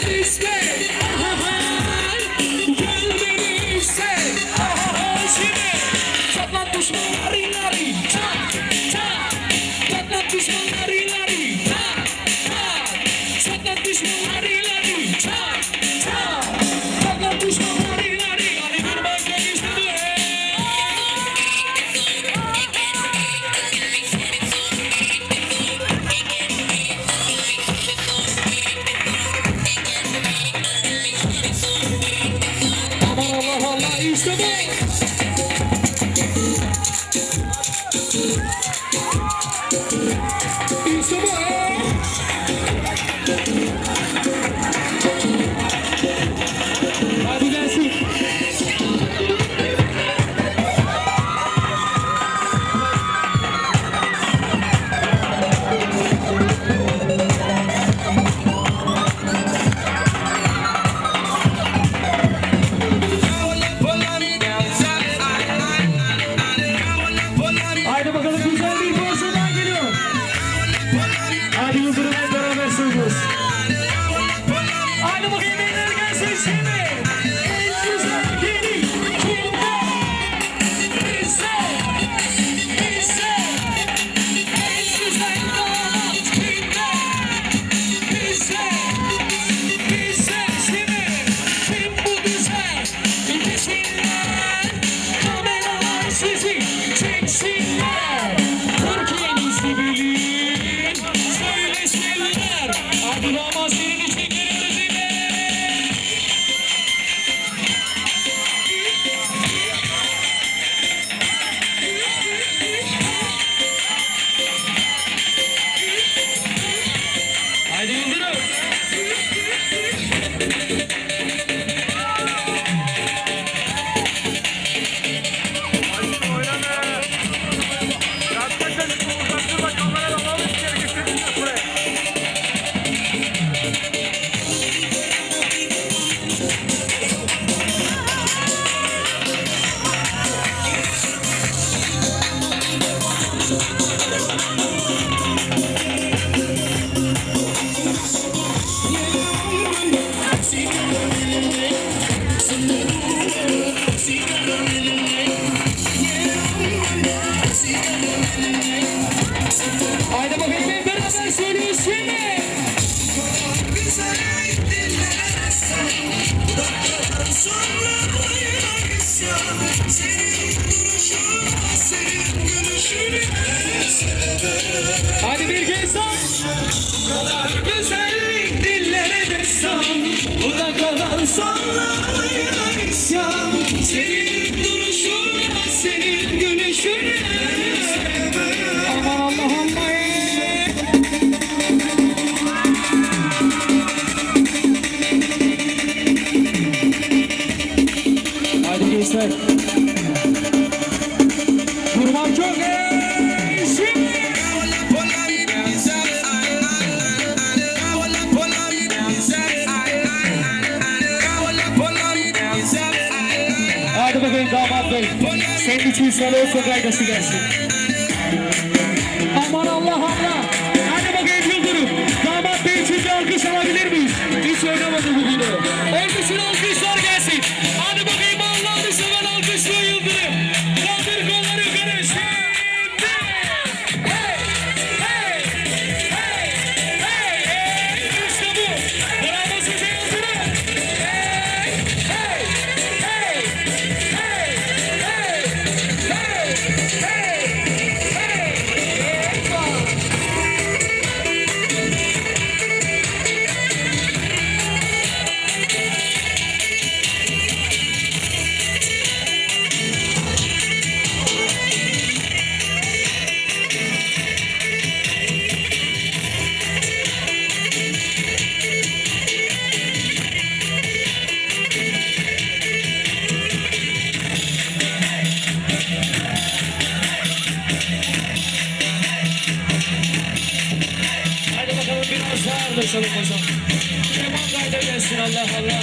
This way. Aman Allah Allah işte bu. Haydi bak ekmeği beraber söylüyoruz şimdi. Haydi bir kez daha. Kadar güzellik dillere destan. Bu da kalan sonları চলো কোথায় এটা শিখে আমার আল্লাহ, আমরা আগে ইনফিল করুক আমার পেয়েছি যে আর কি সবাই নির্বিষ। কিছু এটা আমাদের বুঝি না। Alkışlar basalım hocam. Keman kaydedersin Allah Allah.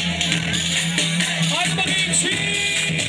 Hadi bakayım şimdi.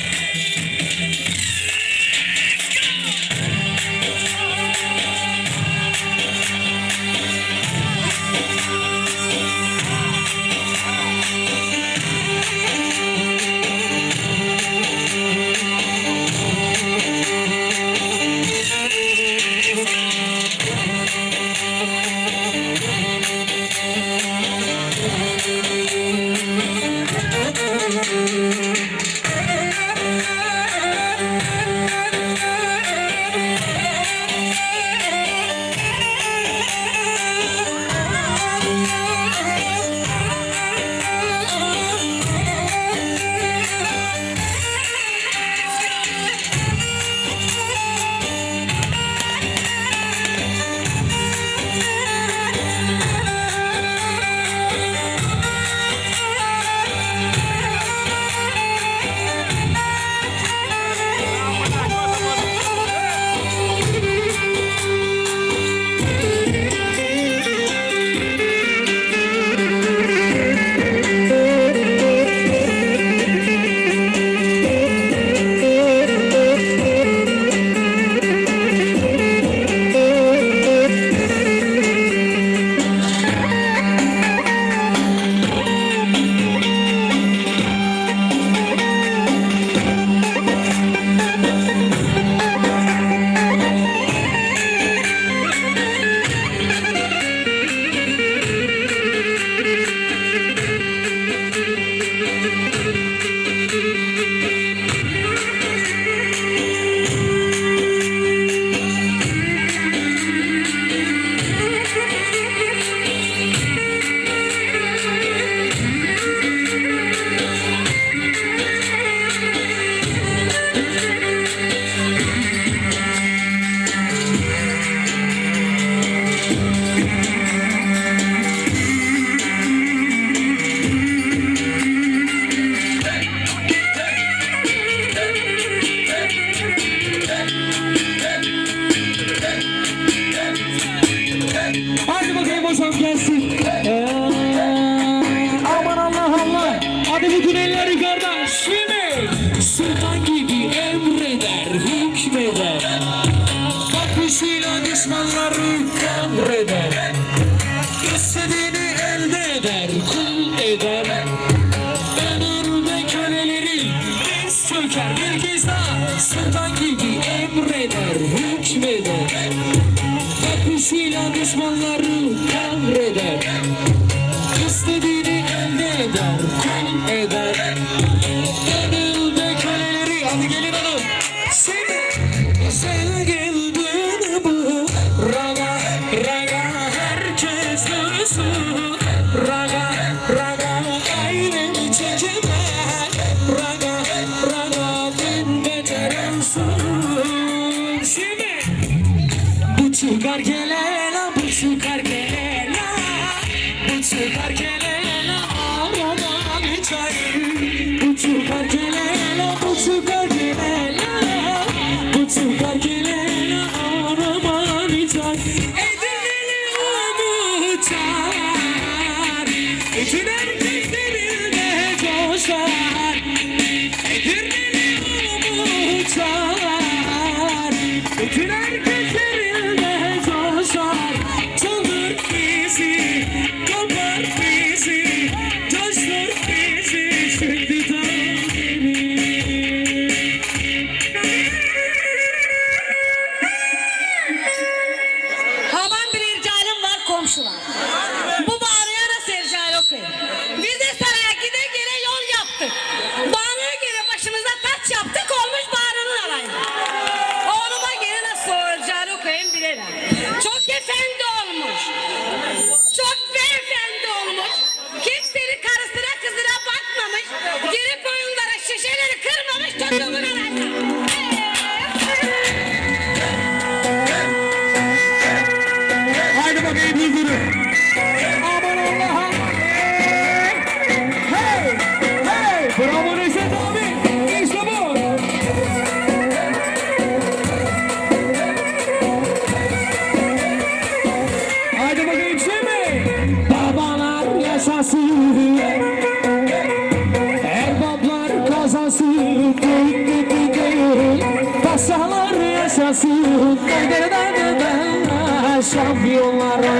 Martial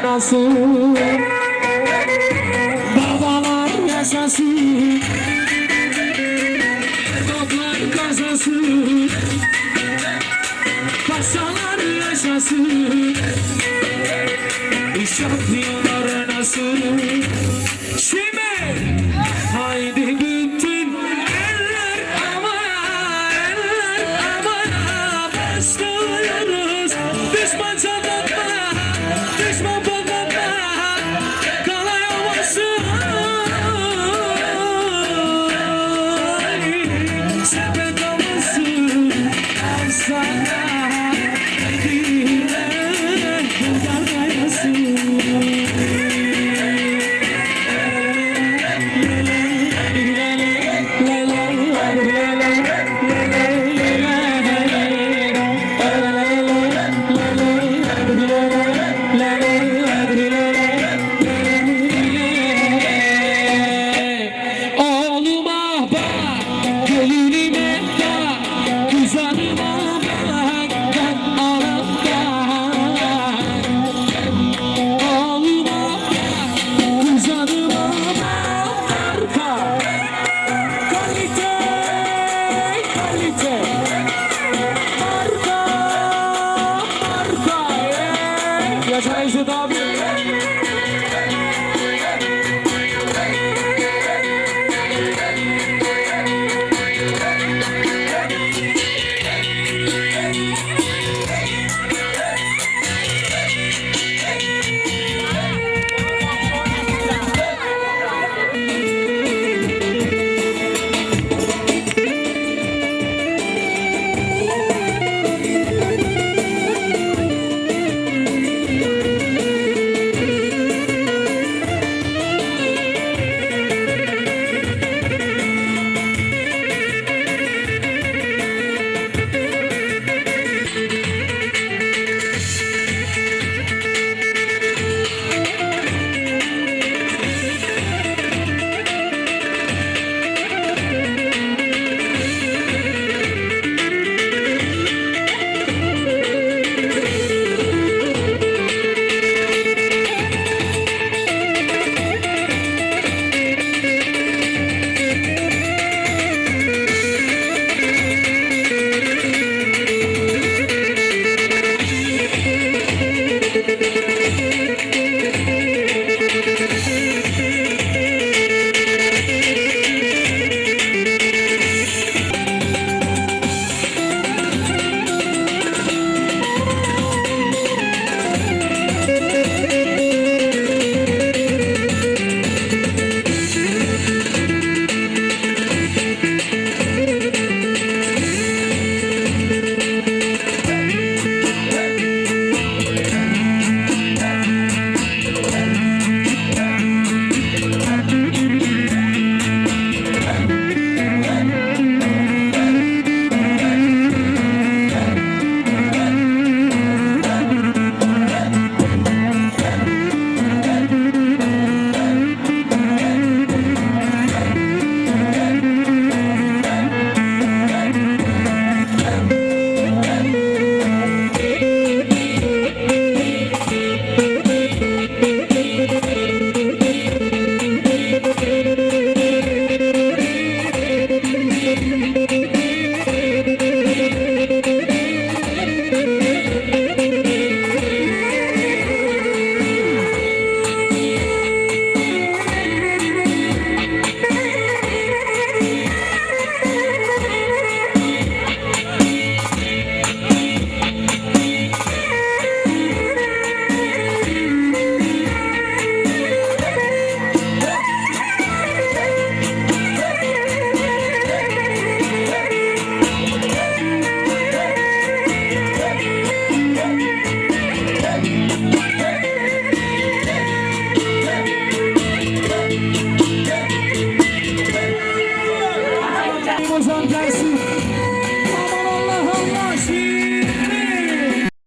kaynasın Babalar yaşasın. Erdoklar kazansın Paşalar yaşasın. İş yapmıyorlar nasıl?